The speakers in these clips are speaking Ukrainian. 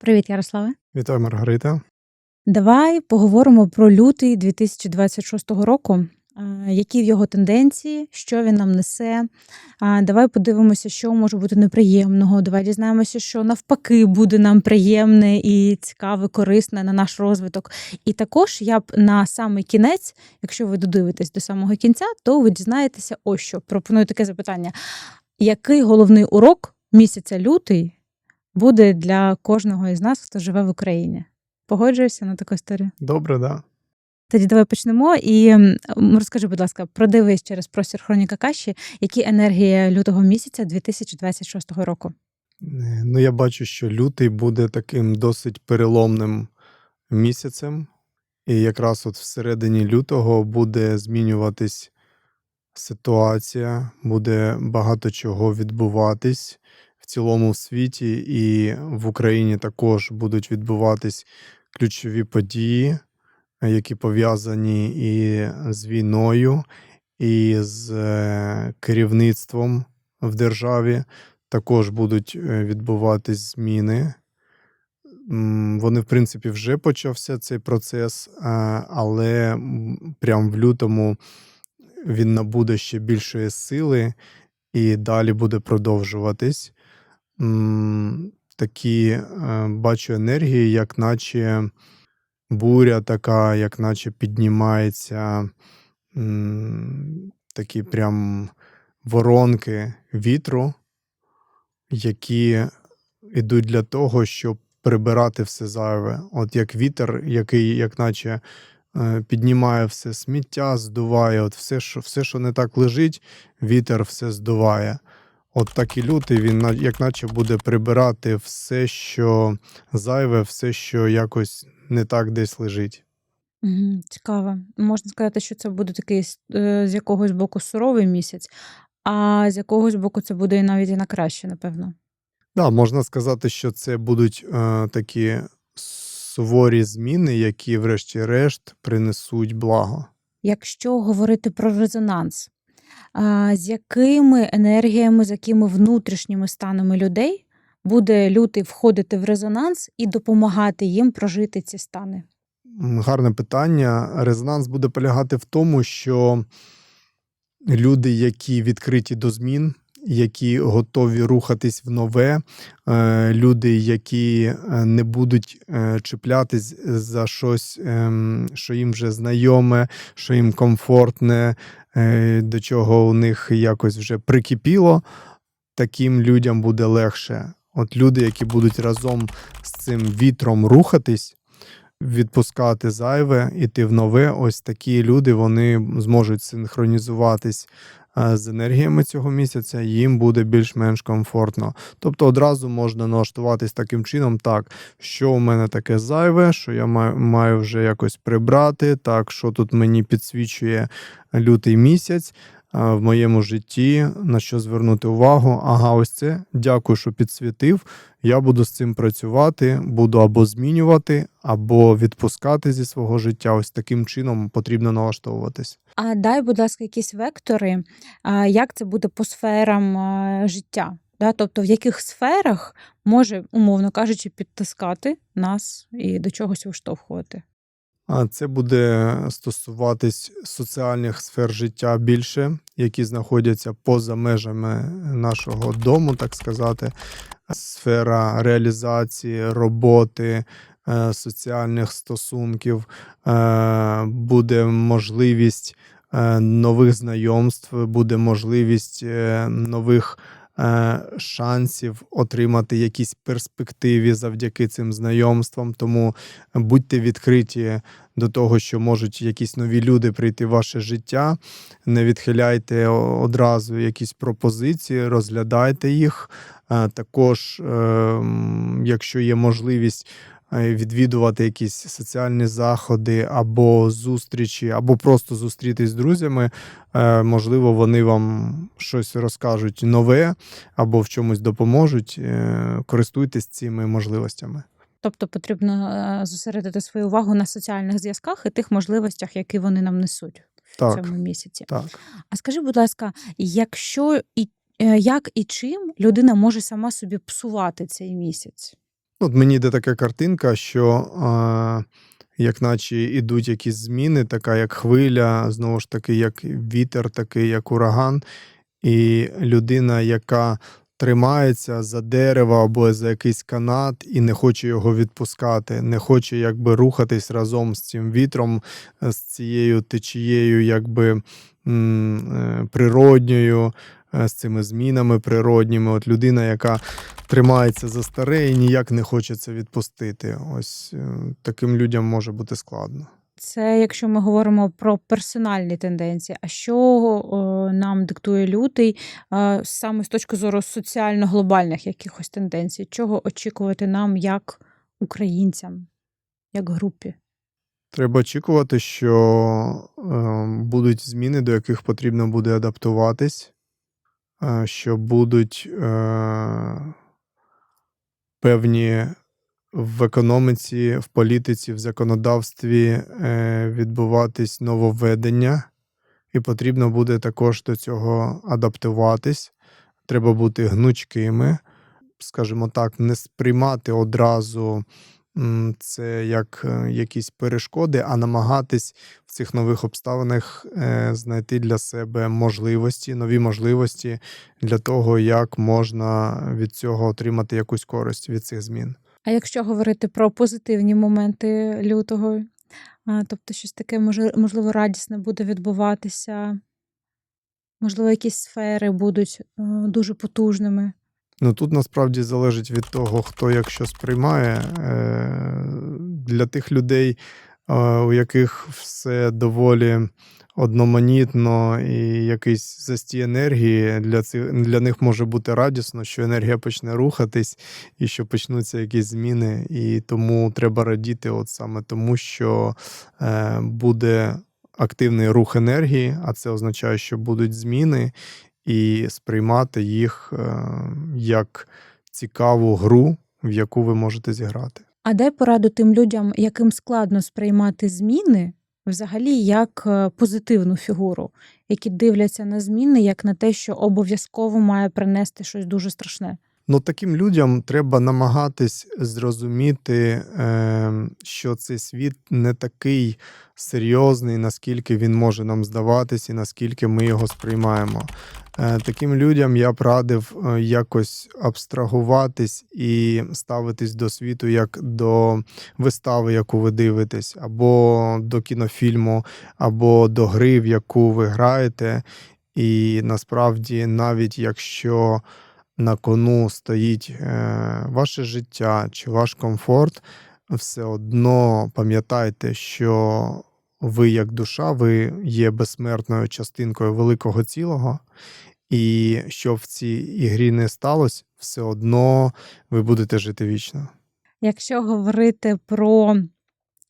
Привіт, Ярославе. Вітаю, Маргарита. Давай поговоримо про лютий 2026 року. Які в його тенденції, що він нам несе. Давай подивимося, що може бути неприємного. Давай дізнаємося, що навпаки буде нам приємне і цікаве, корисне на наш розвиток. І також я б на самий кінець, якщо ви додивитесь до самого кінця, то ви дізнаєтеся ось що. Пропоную таке запитання: який головний урок місяця лютий буде для кожного із нас, хто живе в Україні? Погоджуєшся на таку історію? Добре, да. Тоді давай почнемо і розкажи, будь ласка, продивись через простір Хроніка Каші, які енергії лютого місяця 2026 року. Е, Ну, я бачу, що лютий буде таким досить переломним місяцем. І якраз от всередині лютого буде змінюватись ситуація, буде багато чого відбуватись цілому світі, і в Україні також будуть відбуватись ключові події, які пов'язані і з війною, і з е, керівництвом в державі. Також будуть е, відбуватись зміни. Вони, в принципі, вже почався цей процес, але м, прям в лютому він набуде ще більшої сили і далі буде продовжуватись. Такі е, бачу енергії, як наче буря така, як наче піднімається м, такі прям воронки вітру, які йдуть для того, щоб прибирати все зайве. От як вітер, який, як наче е, піднімає все сміття, здуває, от все, що, все, що не так лежить, вітер все здуває. От так і лютий, він як наче буде прибирати все, що зайве, все, що якось не так десь лежить. Угу, цікаво. Можна сказати, що це буде такий е, з якогось боку суровий місяць, а з якогось боку це буде і навіть і на краще, напевно. Да, можна сказати, що це будуть е, такі суворі зміни, які, врешті-решт, принесуть благо. Якщо говорити про резонанс, з якими енергіями, з якими внутрішніми станами людей буде лютий входити в резонанс і допомагати їм прожити ці стани? Гарне питання. Резонанс буде полягати в тому, що люди, які відкриті до змін, які готові рухатись в нове, е, люди, які е, не будуть е, чіплятись за щось, ем, що їм вже знайоме, що їм комфортне, до чого у них якось вже прикипіло, таким людям буде легше. От люди, які будуть разом з цим вітром рухатись, відпускати зайве, іти в нове. Ось такі люди вони зможуть синхронізуватись з енергіями цього місяця, їм буде більш-менш комфортно. Тобто одразу можна налаштуватись таким чином, так, що у мене таке зайве, що я маю, вже якось прибрати, так, що тут мені підсвічує лютий місяць. Е, В моєму житті на що звернути увагу? Ага, ось це. Дякую, що підсвітив. Я буду з цим працювати, буду або змінювати, або відпускати зі свого життя. Ось таким чином потрібно налаштовуватись. А дай, будь ласка, якісь вектори, як це буде по сферам життя? Да? Тобто, в яких сферах може, умовно кажучи, підтискати нас і до чогось виштовхувати? А це буде стосуватись соціальних сфер життя більше, які знаходяться поза межами нашого дому, так сказати. Сфера реалізації, роботи, е, соціальних стосунків, е, буде можливість е, нових знайомств, буде можливість нових шансів отримати якісь перспективи завдяки цим знайомствам. Тому будьте відкриті до того, що можуть якісь нові люди прийти в ваше життя. Не відхиляйте одразу якісь пропозиції, розглядайте їх. Е, Також, е, якщо є можливість. Відвідувати якісь соціальні заходи або зустрічі, або просто зустрітись з друзями. Е, Можливо, вони вам щось розкажуть нове або в чомусь допоможуть. Е, Користуйтесь цими можливостями. Тобто потрібно е, зосередити свою увагу на соціальних зв'язках і тих можливостях, які вони нам несуть в Так. цьому місяці. Так. А скажи, будь ласка, якщо і як і чим людина може сама собі псувати цей місяць? От мені йде така картинка, що е, як наче ідуть якісь зміни, така як хвиля, знову ж таки, як вітер, такий, як ураган, і людина, яка тримається за дерево або за якийсь канат і не хоче його відпускати, не хоче якби рухатись разом з цим вітром, з цією течією, якби е, природньою, з цими змінами природніми. От людина, яка тримається за старе і ніяк не хоче це відпустити. Ось е, таким людям може бути складно. Це якщо ми говоримо про персональні тенденції. А що о, нам диктує лютий е, саме з точки зору соціально-глобальних якихось тенденцій? Чого очікувати нам як українцям, як групі? Треба очікувати, що е, будуть зміни, до яких потрібно буде адаптуватись, е, що будуть е, певні в економіці, в політиці, в законодавстві е, відбуватись нововведення, і потрібно буде також до цього адаптуватись. Треба бути гнучкими, скажімо так, не сприймати одразу це як е, якісь перешкоди, а намагатись в цих нових обставинах е, знайти для себе можливості, нові можливості для того, як можна від цього отримати якусь користь від цих змін. А якщо говорити про позитивні моменти лютого, тобто щось таке можливо радісне буде відбуватися, можливо, якісь сфери будуть е, дуже потужними. Ну тут насправді залежить від того, хто як що сприймає. Е, Для тих людей, е, у яких все доволі одноманітно і якийсь застій енергії, для, цих, для них може бути радісно, що енергія почне рухатись і що почнуться якісь зміни. І тому треба радіти, от саме тому, що е, буде активний рух енергії, а це означає, що будуть зміни і сприймати їх е, як цікаву гру, в яку ви можете зіграти. А дай пораду тим людям, яким складно сприймати зміни, взагалі як е, позитивну фігуру, які дивляться на зміни як на те, що обов'язково має принести щось дуже страшне. Ну, таким людям треба намагатись зрозуміти, е, що цей світ не такий серйозний, наскільки він може нам здаватись, і наскільки ми його сприймаємо. Е, Таким людям я б радив е, якось абстрагуватись і ставитись до світу як до вистави, яку ви дивитесь, або до кінофільму, або до гри, в яку ви граєте. І насправді, навіть якщо на кону стоїть е, ваше життя чи ваш комфорт, все одно пам'ятайте, що ви, як душа, ви є безсмертною частинкою великого цілого, і що в цій ігрі не сталося, все одно ви будете жити вічно. Якщо говорити про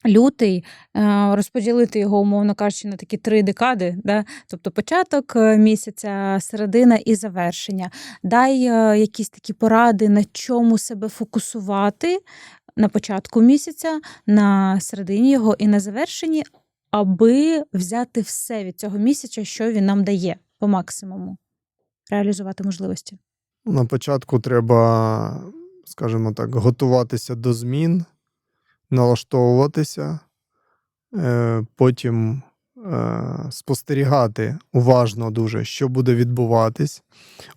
лютий, е, розподілити його, умовно кажучи, на такі три декади, да? тобто початок е, місяця, середина і завершення. Дай е, якісь такі поради, на чому себе фокусувати на початку місяця, на середині його і на завершенні, аби взяти все від цього місяця, що він нам дає по максимуму, реалізувати можливості. На початку треба, скажімо так, готуватися до змін, налаштовуватися, е, потім спостерігати уважно дуже, що буде відбуватись.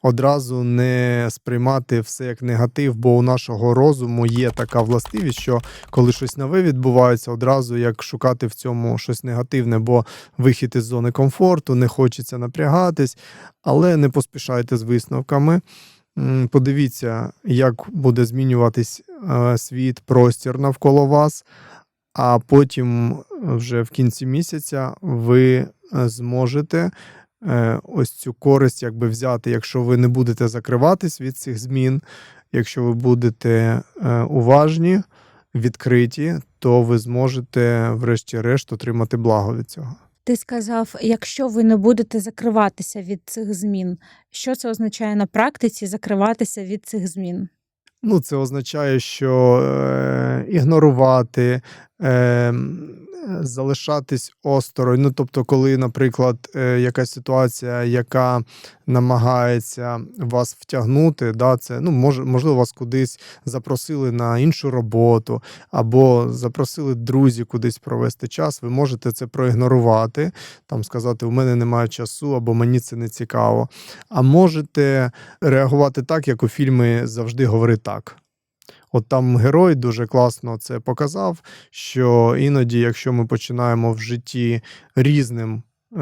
Одразу не сприймати все як негатив, бо у нашого розуму є така властивість, що коли щось нове відбувається, одразу як шукати в цьому щось негативне, бо вихід із зони комфорту, не хочеться напрягатись, але не поспішайте з висновками. Подивіться, як буде змінюватись е, світ, простір навколо вас, а потім е, вже в кінці місяця ви е, зможете е, ось цю користь якби взяти, якщо ви не будете закриватись від цих змін, якщо ви будете уважні, відкриті, то ви зможете, врешті-решт, отримати благо від цього. Ти сказав, якщо ви не будете закриватися від цих змін, що це означає на практиці закриватися від цих змін? Ну, це означає, що е, ігнорувати, е, залишатись осторонь. Ну, тобто, коли, наприклад, е, якась ситуація, яка намагається вас втягнути, да, це ну, може, можливо, вас кудись запросили на іншу роботу, або запросили друзі кудись провести час, ви можете це проігнорувати, там сказати, у мене немає часу, або мені це не цікаво. А можете реагувати так, як у фільмі завжди говори так. От там герой дуже класно це показав, що іноді, якщо ми починаємо в житті різним. е,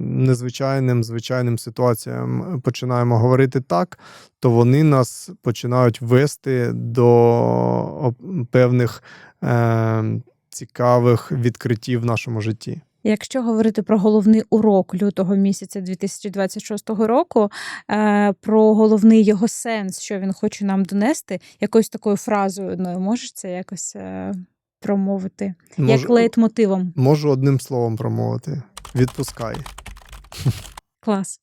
Незвичайним звичайним ситуаціям починаємо говорити так, то вони нас починають вести до певних е, цікавих відкриттів в нашому житті. Якщо говорити про головний урок лютого місяця 2026 року, е, про головний його сенс, що він хоче нам донести, якоюсь такою фразою одною можеш це якось промовити, промовити, як лейтмотивом. можу одним словом промовити: відпускай. Клас.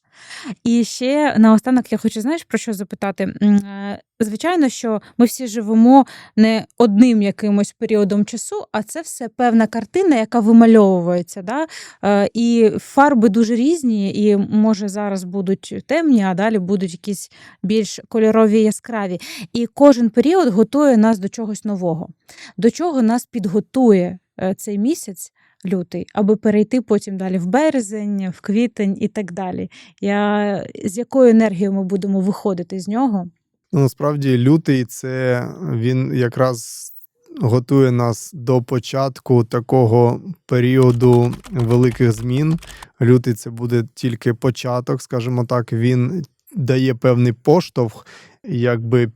І ще наостанок я хочу, знаєш, про що запитати? Е, Звичайно, що ми всі живемо не одним якимось періодом часу, а це все певна картина, яка вимальовується. Да? Е, І фарби дуже різні, і може зараз будуть темні, а далі будуть якісь більш кольорові яскраві. І кожен період готує нас до чогось нового. До чого нас підготує е, цей місяць лютий, аби перейти потім далі в березень, в квітень і так далі. Я, з якою енергією ми будемо виходити з нього? Ну, насправді, лютий це він якраз готує нас до початку такого періоду великих змін. Лютий це буде тільки початок, скажімо так, він дає певний поштовх, якби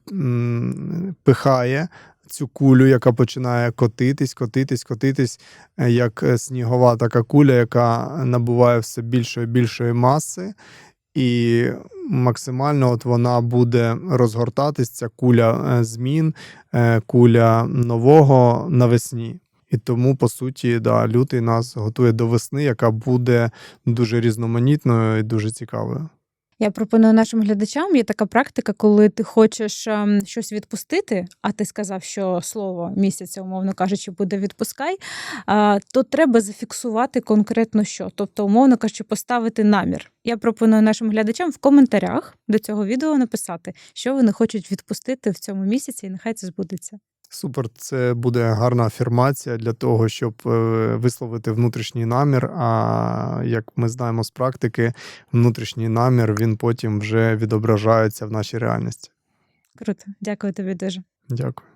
пихає. Цю кулю, яка починає котитись, котитись, котитись, е, як е, снігова така куля, яка набуває все більшої більшої маси, і максимально от вона буде розгортатись, ця куля е, змін, куля нового навесні. І тому, по суті, да, лютий нас готує до весни, яка буде дуже різноманітною і дуже цікавою. Я пропоную нашим глядачам є така практика, коли ти хочеш ем, щось відпустити, а ти сказав, що слово місяця, умовно кажучи, буде відпускай, то треба зафіксувати конкретно що. Тобто, умовно кажучи, поставити намір. Я пропоную нашим глядачам в коментарях до цього відео написати, що вони хочуть відпустити в цьому місяці, і нехай це збудеться. Супер, це буде гарна афірмація для того, щоб е, висловити внутрішній намір. А як ми знаємо з практики, внутрішній намір він потім вже відображається в нашій реальності. Круто, дякую тобі дуже. Дякую.